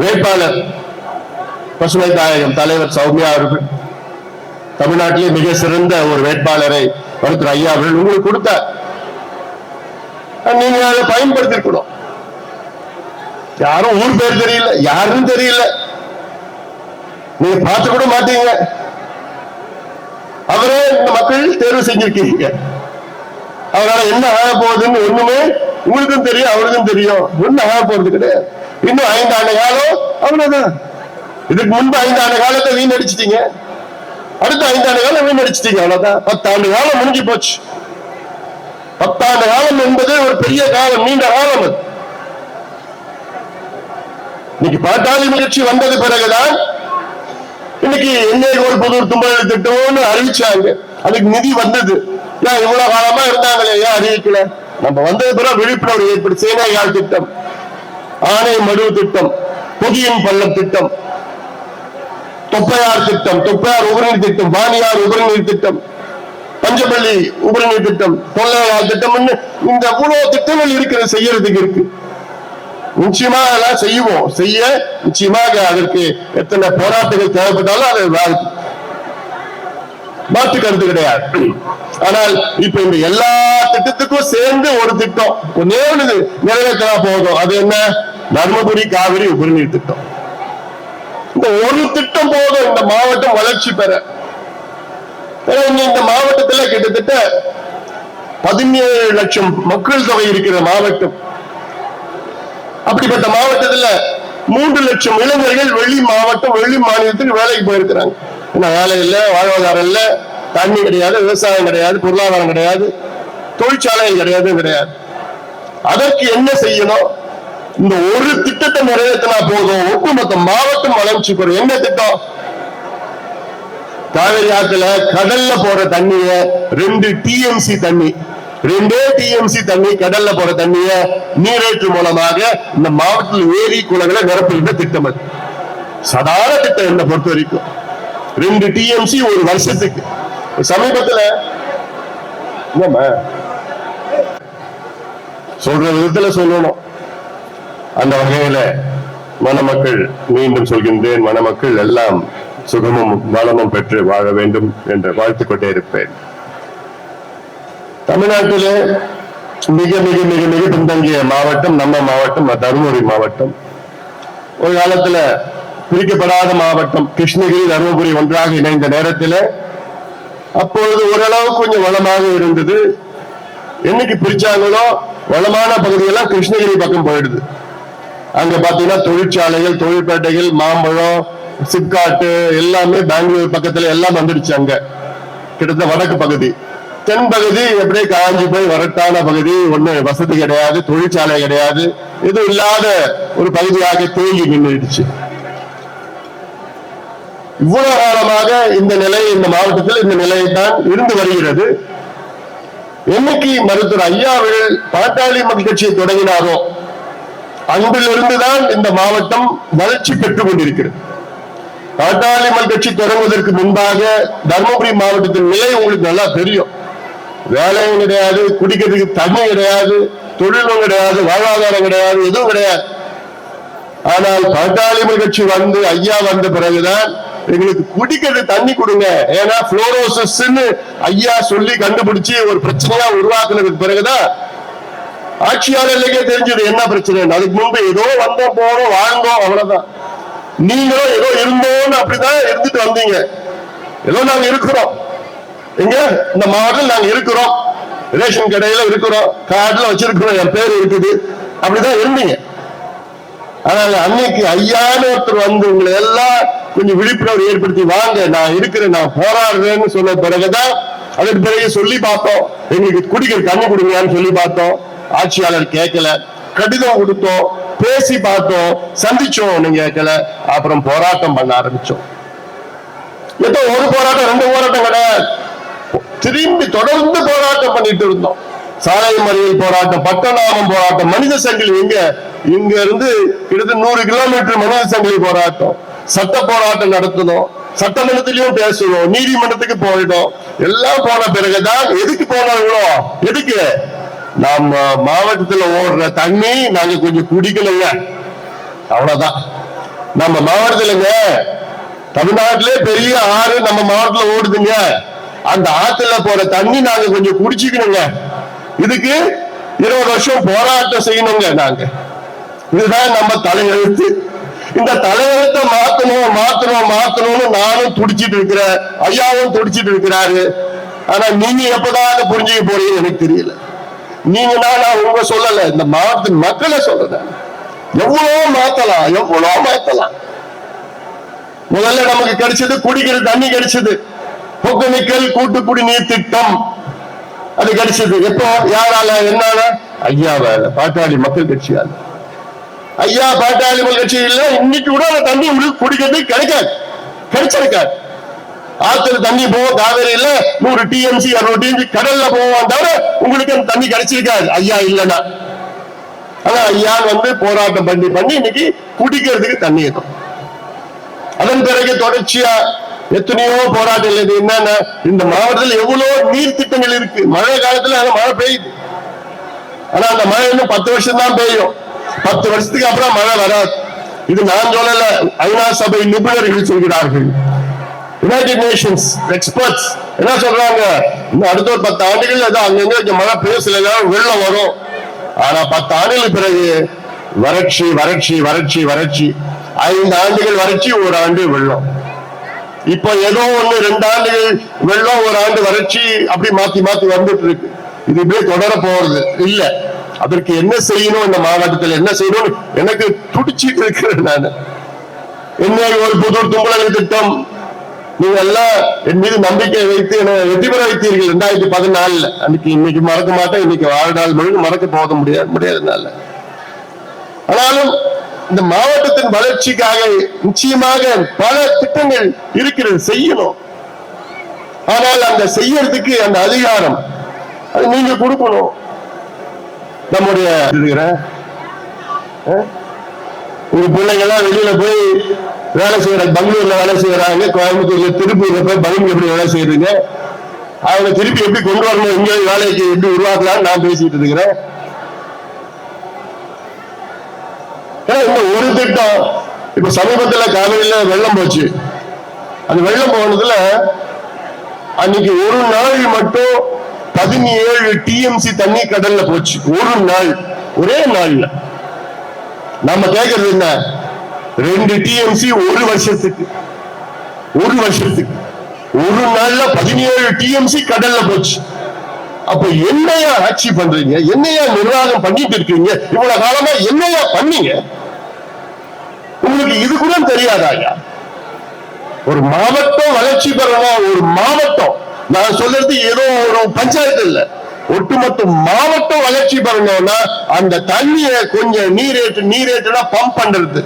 வேட்பாளர் பசுமை தாயகம் தலைவர் சௌமியா அவர்கள். தமிழ்நாட்டிலே மிக சிறந்த ஒரு வேட்பாளரை மருத்துவர் ஐயா அவர்கள் உங்களுக்கு கொடுத்தார். நீங்க அதை பயன்படுத்திருக்கணும் யாரும் ஊர் பேர் தெரியல யாருன்னு தெரியல. நீங்க பார்த்து கூட மாட்டீங்க. அவரே இந்த மக்கள் தேர்வு செஞ்சிருக்கீங்க. அவரால் என்ன ஆக போகுதுன்னு ஒண்ணுமே உங்களுக்கும் தெரியும் அவருக்கும் தெரியும். ஒண்ணு ஆக போறது கிடையாது. இன்னும் ஐந்து ஆண்டு காலம். அவ்வளவுதான். இதுக்கு முன்பு ஐந்து ஆண்டு காலத்தை வீணடிச்சிட்டீங்க. அடுத்த ஐந்து ஆண்டு காலம் வீணடிச்சிட்டீங்க அவ்வளவுதான். பத்தாண்டு காலம் முடிஞ்சு போச்சு. பத்தாண்டு காலம் என்பது ஒரு பெரிய காலம் நீண்ட காலம் அது. இன்னைக்கு பாட்டாளி முயற்சி வந்தது பிறகுதான் இன்னைக்கு எண்ணெய் கோல் புதூர் தும்பல் திட்டம்னு அறிவிச்சாங்க. அதுக்கு நிதி வந்தது. ஏன் இவ்வளவு காலமா இருந்தாங்களே ஏன் அறிவிக்கல? நம்ம வந்தது பிறகு விழிப்புணர்வு ஏற்படுத்தி சேனையாள் திட்டம். ஆணை மடு திட்டம் புதிய பள்ளம் திட்டம் தொப்பையார் திட்டம் தொப்பையார் உபரிநீர் திட்டம் வாணியார் உபரிநீர் திட்டம் பஞ்சப்பள்ளி உபரிநீர் திட்டம் தொல்லையார் திட்டம் இந்த இவ்வளவு திட்டங்கள் இருக்கிறது செய்யறதுக்கு இருக்கு. நிச்சயமா அதெல்லாம் செய்வோம். செய்ய நிச்சயமாக அதற்கு எத்தனை போராட்டங்கள் தேவைப்பட்டாலும் அதை மாற்று கருத்து கிடையாது. ஆனால் இப்ப இந்த எல்லா திட்டத்துக்கும் சேர்ந்து ஒரு திட்டம். ஒன்னே ஒண்ணு நிறைவேற்றா போதும். அது என்ன? தர்மபுரி காவிரி உபரிநீர் திட்டம். இந்த ஒரு திட்டம் போதும் இந்த மாவட்டம் வளர்ச்சி பெற. இங்க இந்த மாவட்டத்துல கிட்டத்தட்ட பதினேழு லட்சம் மக்கள் தொகை இருக்கிற மாவட்டம். அப்படிப்பட்ட மாவட்டத்துல மூன்று லட்சம் இளைஞர்கள் வெளி மாவட்டம் வெளி மாநிலத்துக்கு வேலைக்கு போயிருக்கிறாங்க. ஏன்னா வேலை இல்ல வாழ்வாதாரம் இல்ல தண்ணி கிடையாது விவசாயம் கிடையாது பொருளாதாரம் கிடையாது தொழிற்சாலைகள் கிடையாது கிடையாது. அதற்கு என்ன செய்யணும்? இந்த ஒரு திட்டத்தை நிறைவேற்றினா போதும். ஒட்டுமொத்த மாவட்டம் வளர்ச்சி பெறும் என்ன திட்டம்? காவிரி ஆத்துல கடல்ல போற தண்ணிய ரெண்டு டிஎம்சி தண்ணி. ரெண்டே டிஎம்சி தண்ணி கடல்ல போற தண்ணிய நீரேற்று மூலமாக இந்த மாவட்டத்தில் ஏரி குளங்களை நிரப்புகின்ற திட்டம் அது. சாதாரண திட்டம் என்ன பொறுத்த வரைக்கும்? ரெண்டு டிஎம்சி ஒரு வருஷத்துக்கு. சமீபத்துல சொல்ற விதத்துல சொல்லணும். அந்த வகையில மணமக்கள் மீண்டும் சொல்கின்றேன் மணமக்கள் எல்லாம் சுகமும் வளமும் பெற்று வாழ வேண்டும் என்று வாழ்த்துக் கொண்டே இருப்பேன். தமிழ்நாட்டிலே மிக மிக மிக மிக பின்தங்கிய மாவட்டம் நம்ம மாவட்டம் தருமபுரி மாவட்டம். ஒரு காலத்துல பிரிக்கப்படாத மாவட்டம் கிருஷ்ணகிரி தருமபுரி ஒன்றாக இணைந்த நேரத்தில் அப்பொழுது ஓரளவு கொஞ்சம் வளமாக இருந்தது. என்னைக்கு பிரிச்சாங்களோ வளமான பகுதியெல்லாம் கிருஷ்ணகிரி பக்கம் போயிடுது. அங்க பாத்தீங்கன்னா தொழிற்சாலைகள் தொழிற்பேட்டைகள் மாம்பழம் சிப்காட்டு எல்லாமே பெங்களூர் பக்கத்துல எல்லாம் வந்துடுச்சு அங்க. கிட்டத்தட்ட வடக்கு பகுதி. தென் பகுதி எப்படியே காஞ்சி போய் வரட்டான பகுதி. ஒண்ணு வசதி கிடையாது தொழிற்சாலை கிடையாது. இது இல்லாத ஒரு பகுதியாக தேங்கி நின்றுடுச்சு. இவ்வளவு காலமாக இந்த நிலை இந்த மாவட்டத்தில் இந்த நிலை தான் இருந்து வருகிறது. என்னைக்கு மருத்துவர் ஐயா அவர்கள் பாட்டாளி மக்கள் கட்சியை தொடங்கினாரோ அன்றிலிருந்துதான் இந்த மாவட்டம் வளர்ச்சி பெற்றுக் கொண்டிருக்கிறது பாட்டாளி கட்சி தொடங்குவதற்கு முன்பாக தருமபுரி மாவட்டத்தின் நிலை உங்களுக்கு நல்லா தெரியும். வேலையும் கிடையாது குடிக்கிறதுக்கு தண்ணி கிடையாது தொழிலும் கிடையாது வாழ்வாதாரம் கிடையாது எதுவும் கிடையாது. ஆனால் பாட்டாளி கட்சி வந்து ஐயா வந்த பிறகுதான் எங்களுக்கு குடிக்கிறது தண்ணி கொடுங்க. ஏன்னா புளோரோசிஸ் ஐயா சொல்லி கண்டுபிடிச்சு ஒரு பிரச்சனையா உருவாக்குனதுக்கு பிறகுதான் ஆட்சியாளர்களுக்கே தெரிஞ்சது. என்ன பிரச்சனை? அதுக்கு முன்பு ஏதோ வந்தோம் போனோம் வாழ்ந்தோம் அவ்வளவுதான். நீங்களும் ஏதோ இருந்தோம்னு அப்படிதான் இருந்துட்டு வந்தீங்க. ஏதோ நாங்க இருக்கிறோம். எங்க? இந்த மாவட்டத்தில் நாங்க இருக்கிறோம். ரேஷன் கடையில இருக்கிறோம். கார்டுல வச்சிருக்கிறோம். என் பேர் இருக்குது. அப்படிதான் இருந்தீங்க. ஆனால் அன்னைக்கு ஐயான்னு ஒருத்தர் வந்து உங்களை எல்லாம் கொஞ்சம் விழிப்புணர்வு ஏற்படுத்தி வாங்க நான் இருக்கிறேன் நான் போராடுறேன்னு சொன்ன பிறகுதான் அதற்கு பிறகு சொல்லி பார்த்தோம். எங்களுக்கு குடிக்கிற தண்ணி கொடுங்கன்னு சொல்லி பார்த்தோம். ஆட்சியாளர் கேட்கல கடிதம் கொடுத்தோம் பேசி பார்த்தோம் சந்திச்சோம் நீங்க கேட்கல அப்புறம் போராட்டம் பண்ண ஆரம்பிச்சோம். ஏதோ ஒரு போராட்டம் ரெண்டு போராட்டம் கிடையாது. திரும்பி தொடர்ந்து போராட்டம் பண்ணிட்டு இருந்தோம். சாலை மறியல் போராட்டம் பட்டநாமம் போராட்டம் மனித சங்கிலி எங்க? இங்க இருந்து கிட்டத்தட்ட நூறு கிலோமீட்டர் மனித சங்கிலி போராட்டம். சட்ட போராட்டம் நடத்தணும் சட்டமன்றத்திலையும் பேசணும் நீதிமன்றத்துக்கு போயிடும் எல்லாம் போன பிறகுதான் எதுக்கு போனாங்களோ? எதுக்கு? நம்ம மாவட்டத்துல ஓடுற தண்ணி நாங்க கொஞ்சம் குடிக்கலைங்க. அவ்வளவுதான். நம்ம மாவட்டத்துலங்க தமிழ்நாட்டிலே பெரிய ஆறு நம்ம மாவட்டத்துல ஓடுதுங்க. அந்த ஆத்துல போற தண்ணி நாங்க கொஞ்சம் குடிச்சுக்கணுங்க. இதுக்கு இருபது வருஷம் போராட்டம் செய்யணுங்க நாங்க. இதுதான் நம்ம தலையெழுத்து. இந்த தலையெழுத்தை மாத்தணும் மாத்தணும் மாத்தணும்னு நானும் துடிச்சிட்டு இருக்கிறேன் ஐயாவும் துடிச்சிட்டு இருக்கிறாரு. ஆனா நீங்க எப்பதான் அதை புரிஞ்சுக்க போறீங்க எனக்கு தெரியல. நீங்க நான் உங்க சொல்லல. இந்த மாவட்டத்தின் மக்களை சொல்றேன் எவ்வளவோ மாத்தலாம் எவ்வளவு மாத்தலாம். முதல்ல நமக்கு கிடைச்சது குடிக்கிற தண்ணி கிடைச்சது. ஒகேனக்கல் கூட்டு குடிநீர் திட்டம் அது கிடைச்சது. எப்போ? யாரால? என்னால? ஐயாவால. பாட்டாளி மக்கள் கட்சியால. ஐயா பாட்டாளி மக்கள் கட்சி இல்ல. இன்னைக்கு கூட அந்த தண்ணி உங்களுக்கு கிடைக்காது. கிடைச்சிருக்காது. ஆத்துல தண்ணி போகும் காவேரி இல்ல. நூறு டிஎம்சி அறுநூறு டிஎம்சி கடல்ல போவோம் தவிர உங்களுக்கு அந்த தண்ணி கிடைச்சிருக்காது. ஐயா இல்லைன்னா. ஆனா ஐயா வந்து போராட்டம் பண்ணி பண்ணி இன்னைக்கு குடிக்கிறதுக்கு தண்ணி இருக்கும். அதன் பிறகு தொடர்ச்சியா எத்தனையோ போராட்டம் இல்லை. என்னன்னா இந்த மாவட்டத்தில் எவ்வளவு நீர் திட்டங்கள் இருக்கு. மழை காலத்துல அந்த மழை பெய்யுது. ஆனா அந்த மழை இன்னும் பத்து வருஷம் தான் பெய்யும். பத்து வருஷத்துக்கு அப்புறம் மழை வராது. இது நான் சொல்லல ஐநா சபை நிபுணர்கள் சொல்கிறார்கள். யுனைடெட் நேஷன்ஸ் எக்ஸ்பர்ட்ஸ் என்ன சொல்றாங்க? இன்னும் அடுத்த ஒரு பத்து ஆண்டுகள் ஏதோ அங்கங்க மழை பெய்யும் சில நேரம் வெள்ளம் வரும். ஆனா பத்து ஆண்டுகள் பிறகு வறட்சி வறட்சி வறட்சி வறட்சி. ஐந்து ஆண்டுகள் வறட்சி ஒரு ஆண்டு வெள்ளம். இப்ப ஏதோ ஒண்ணு ரெண்டு ஆண்டுகள் வெள்ளம் ஒரு ஆண்டு வறட்சி அப்படி மாத்தி மாத்தி வந்துட்டு இருக்கு இது இப்படியே தொடர போறது இல்ல. அதற்கு என்ன செய்யணும்? இந்த மாவட்டத்தில் என்ன செய்யணும் எனக்கு துடிச்சிட்டு இருக்கிறேன் நான். என்ன ஒரு புது தும்பலங்கள் திட்டம் நீங்க எல்லாம் என் மீது நம்பிக்கை வைத்து என்னை வெற்றி பெற வைத்தீர்கள் ரெண்டாயிரத்தி பதினாலுல. அன்னைக்கு இன்னைக்கு மறக்க மாட்டேன். இன்னைக்கு வாழ்நாள் முழுக்க மறக்க போக முடியாது முடியாதுனால ஆனாலும் இந்த மாவட்டத்தின் வளர்ச்சிக்காக நிச்சயமாக பல திட்டங்கள் இருக்கிறது. செய்யணும். ஆனால் அந்த செய்யறதுக்கு அந்த அதிகாரம் அது நீங்க கொடுக்கணும். நம்முடைய இருக்கிற அஹ், உங்க பிள்ளைங்க எல்லாம் வெளியில போய் வேலை செய்யறாங்க பெங்களூர்ல வேலை செய்யறாங்க கோயம்புத்தூர்ல திருப்பூர்ல போய் பலன் எப்படி வேலை செய்யுதுங்க அவங்க திருப்பி எப்படி கொண்டு வரணும் இங்க வேலைக்கு எப்படி உருவாக்கலாம்னு நான் பேசிட்டு இருக்கிறேன். இந்த ஒரு திட்டம் இப்ப சமீபத்துல காவிரியில வெள்ளம் போச்சு. அந்த வெள்ளம் போனதுல அன்னைக்கு ஒரு நாள் மட்டும் பதினேழு டிஎம்சி தண்ணி கடல்ல போச்சு. ஒரு நாள் ஒரே நாள்ல. நம்ம கேக்குறது என்ன? ரெண்டு டிஎம்சி ஒரு வருஷத்துக்கு. ஒரு வருஷத்துக்கு. ஒரு நாள்ல பதினேழு டிஎம்சி கடல்ல போச்சு. அப்ப என்னையா ஆட்சி பண்றீங்க? என்னையா நிர்வாகம் பண்ணிட்டு இருக்கீங்க? இவ்வளவு காலமா என்னையா பண்ணீங்க? உங்களுக்கு இது கூட தெரியாதாயா ஒரு மாவட்டம் வளர்ச்சி பெறணும்? ஒரு மாவட்டம். நான் சொல்றது ஏதோ ஒரு பஞ்சாயத்து இல்ல. ஒட்டுமொத்த மாவட்டம் வளர்ச்சி பெறணும்னா அந்த தண்ணிய கொஞ்சம் நீரேற்று நீரேற்றுனா பம்ப் பண்றது.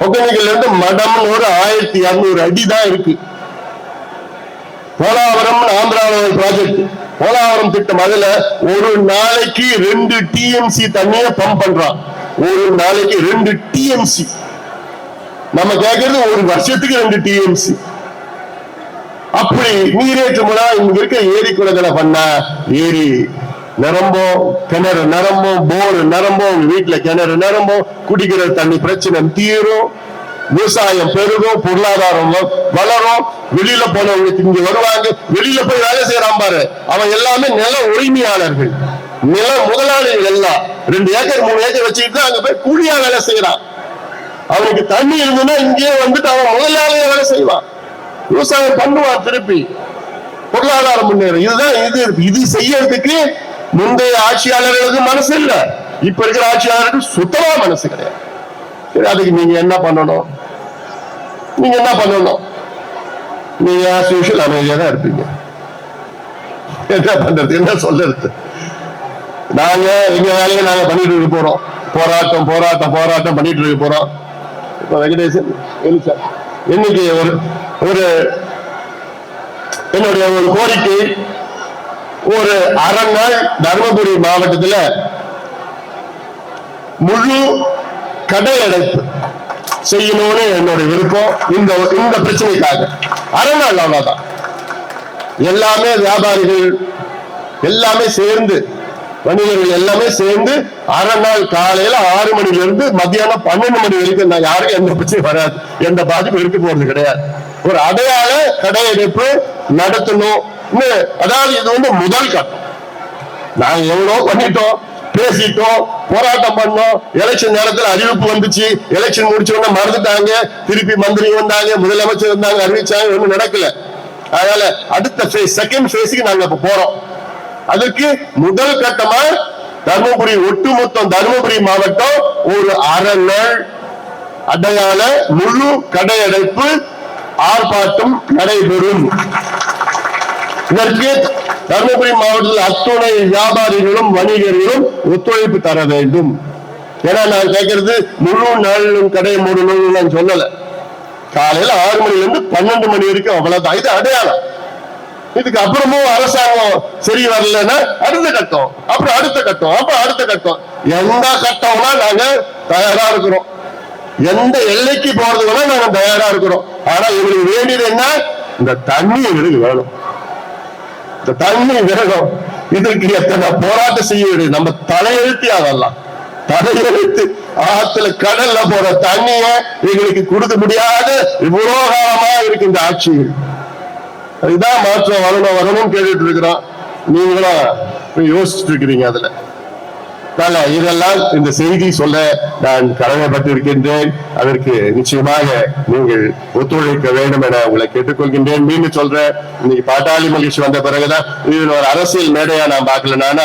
ஒகேனக்கல்ல இருந்து மடம்னு ஒரு ஆயிரத்தி இரநூறு அடி தான் இருக்கு. போலாவரம் ஆந்திராவில் ப்ராஜெக்ட் போலாவரம் திட்டம் அதுல ஒரு நாளைக்கு ரெண்டு டிஎம்சி தண்ணிய பம்ப் பண்றான். ஒரு நாளைக்கு ரெண்டு டிஎம்சி நம்ம கேட்கறது ஒரு வருஷத்துக்கு ரெண்டு டிஎம்சி அப்படி நீரேற்றுமுனா இங்க இருக்க ஏரி குளங்களை பண்ண ஏரி நிரம்பும் கிணறு நிரம்பும் போர் நிரம்பும் உங்க வீட்டுல கிணறு நிரம்பும் குடிக்கிற தண்ணி பிரச்சனை தீரும். விவசாயம் பெருகும் பொருளாதாரம் வளரும். வெளியில போனவங்க இங்க வருவாங்க வெளியில போய் வேலை செய்யறான் பாரு. அவன் எல்லாமே நில உரிமையாளர்கள். நில முதலாளிகள் எல்லாம். ரெண்டு ஏக்கர் மூணு ஏக்கர் வச்சுக்கிட்டு அங்க போய் கூலியா வேலை செய்யறான் அவனுக்கு தண்ணி இருந்ததுன்னா இங்கேயே வந்துட்டு அவன் முதலாளியா வேலை செய்வான். விவசாயம் பண்ணுவான் திருப்பி. பொருளாதாரம் முன்னேறும். இதுதான் இது இது செய்யறதுக்கு முந்தைய ஆட்சியாளர்களுக்கு மனசு இல்ல. இப்ப இருக்கிற ஆட்சியாளருக்கு சுத்தமா மனசு கிடையாது. சரி அதுக்கு நீங்க என்ன பண்ணணும்? நீங்க என்ன பண்ணணும்? நீங்க ஆஸ் யூஷுவல் அமைதியா தான் இருப்பீங்க. என்ன பண்றது? என்ன சொல்றது? நாங்க எங்க வேலையை நாங்க பண்ணிட்டு இருக்க போறோம். போராட்டம் போராட்டம் போராட்டம் பண்ணிட்டு இருக்க போறோம். இப்ப வெங்கடேசன் எலிசா இன்னைக்கு ஒரு ஒரு என்னுடைய ஒரு கோரிக்கை ஒரு அரை நாள் தருமபுரி மாவட்டத்துல முழு கடை அடைப்பு செய்யணும்னு என்னுடைய விருப்பம். இந்த இந்த பிரச்சனைக்காக. அரை நாள் அவ்வளவுதான் எல்லாமே வியாபாரிகள் எல்லாமே சேர்ந்து வணிகர்கள் எல்லாமே சேர்ந்து அரை நாள் காலையில ஆறு மணில இருந்து மத்தியானம் பன்னெண்டு மணி வரைக்கும் நான் யாருக்கும் எந்த பிரச்சனையும் வராது. எந்த பாதிப்பும் இருக்க போறது கிடையாது. ஒரு அடையாள கடையெடுப்பு நடத்தணும். அதாவது இது வந்து முதல் கட்டம் நாங்க எவ்வளவு பண்ணிட்டோம் பேசிட்டோம் போராட்டம் பண்ணோம் எலெக்ஷன் நேரத்துல அறிவிப்பு வந்துச்சு. எலெக்ஷன் முடிச்ச உடனே மறந்துட்டாங்க. திருப்பி மந்திரி வந்தாங்க முதலமைச்சர் வந்தாங்க அறிவிச்சாங்க ஒண்ணும் நடக்கல. அதனால அடுத்த ஃபேஸ் செகண்ட் ஃபேஸுக்கு நாங்க இப்ப போறோம். அதற்கு முதல் கட்டமா தருமபுரி ஒட்டுமொத்தம் தருமபுரி மாவட்டம் ஒரு அரை நாள் அடையாள முழு கடையடைப்பு ஆர்ப்பாட்டம் நடைபெறும். இதற்கு தருமபுரி மாவட்டத்தில் அத்துணை வியாபாரிகளும் வணிகர்களும் ஒத்துழைப்பு தர வேண்டும். ஏன்னா நான் கேட்கறது முழு நாளிலும் கடை மூடணும்னு நான் சொல்லல. காலையில ஆறு மணில இருந்து பன்னெண்டு மணி வரைக்கும் அவ்வளவுதான். இது அடையாளம். இதுக்கு அப்புறமும் அரசாங்கம் சரி வரலன்னா அடுத்த கட்டம் அப்புறம் அடுத்த கட்டம் அப்புறம் அடுத்த கட்டம். எந்த கட்டம்னா நாங்க தயாரா இருக்கிறோம். எந்த எல்லைக்கு போறது நாங்க தயாரா இருக்கிறோம். ஆனா இவங்களுக்கு வேண்டியது என்ன? இந்த தண்ணி எங்களுக்கு வேணும். இந்த தண்ணி வேணும் இதற்கு எத்தனை போராட்டம் செய்ய வேண்டியது? நம்ம தலையெழுத்தி அதெல்லாம். தலையெழுத்து ஆத்துல கடல்ல போற தண்ணிய எங்களுக்கு கொடுக்க முடியாத. இவ்வளோ காலமா இருக்கு இந்த ஆட்சியில். அதுதான் மாற்றம் வரணும் வரணும்னு கேட்டுட்டு இருக்கிறோம். நீங்களும் யோசிச்சுட்டு இருக்கிறீங்க அதுல. அதனால இதெல்லாம் இந்த செய்தி சொல்ல நான் கடமைப்பட்டிருக்கின்றேன். அதற்கு நிச்சயமாக நீங்கள் ஒத்துழைக்க வேண்டும் என உங்களை கேட்டுக்கொள்கின்றேன். மீண்டும் சொல்றேன். இன்னைக்கு பாட்டாளி மகிழ்ச்சி வந்த பிறகுதான். இதில் ஒரு அரசியல் மேடையா நான் பார்க்கல. நான்